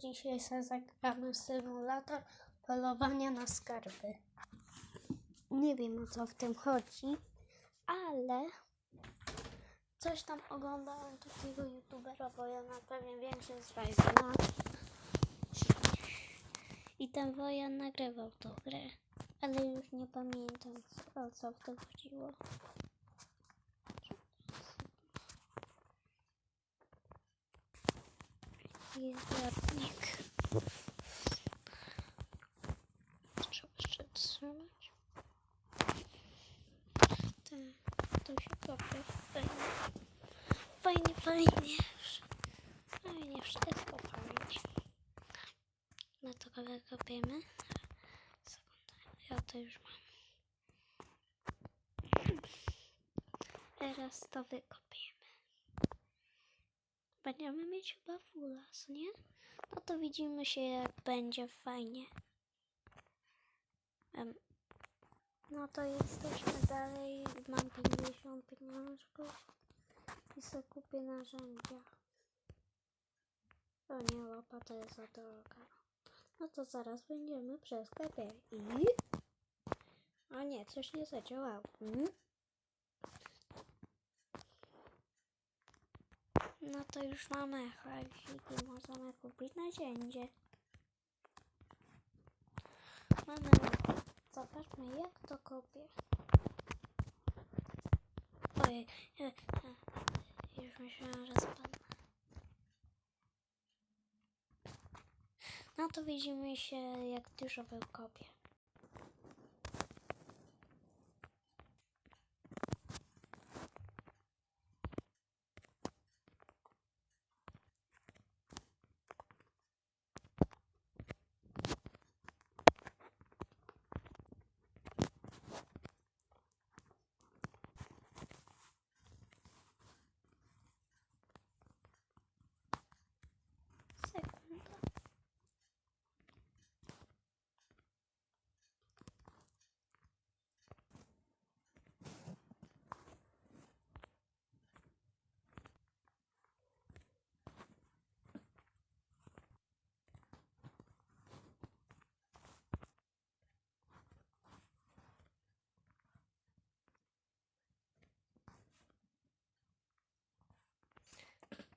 Dzisiaj sobie zagramy symulator polowania na skarby. Nie wiem o co w tym chodzi, ale coś tam oglądałem takiego youtubera, bo ja na pewien większość z znam. I ten wojan nagrywał tą grę, ale już nie pamiętam o co w tym chodziło. Jezornik. Trzeba jeszcze trzymać. Tak, to się kopie. Fajnie. Fajnie, fajnie. Fajnie, wszystko fajnie. No to kawałek kopiemy. Sekunda, ja to już mam. Teraz to wykopiemy. Będziemy mieć chyba fulas, nie? No to widzimy się jak będzie fajnie. Em, no to jesteśmy dalej. Mam 50 pieniążków i sobie kupię narzędzia. O nie, łopata jest za droga. No to zaraz będziemy przy sklepie i... O nie, coś nie zadziałało. Mm? No to już mamy hajsik i możemy kupić narzędzie. Mamy... Zobaczmy jak to kopię. Ojej, już myślałam, że spadnę. No to widzimy się jak dużo wykopię. Sekunda.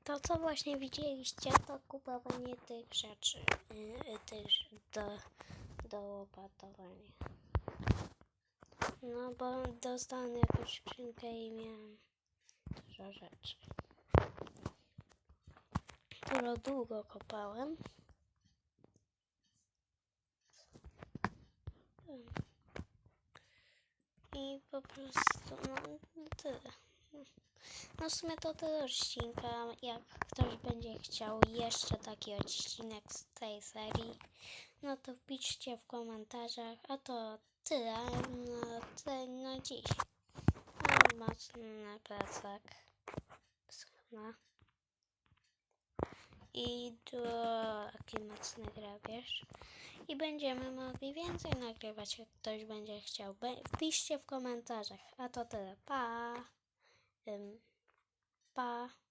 To, co właśnie widzieliście, to kupowanie tych rzeczy, yy, tych do, do łopatowania. No, bo dostałem jakąś skrzynkę i miałem dużo rzeczy. Którą długo kopałem. I po prostu, no, tyle. No w sumie to tyle odcinka. Jak ktoś będzie chciał jeszcze taki odcinek z tej serii, no to wpiszcie w komentarzach. A to tyle na, tyle na dziś. Mam mocny plecak. Schna. I taki mocny grabież. I będziemy mogli więcej nagrywać, jak ktoś będzie chciał. Be- Wpiszcie w komentarzach. A to tyle. Pa! Ym, pa.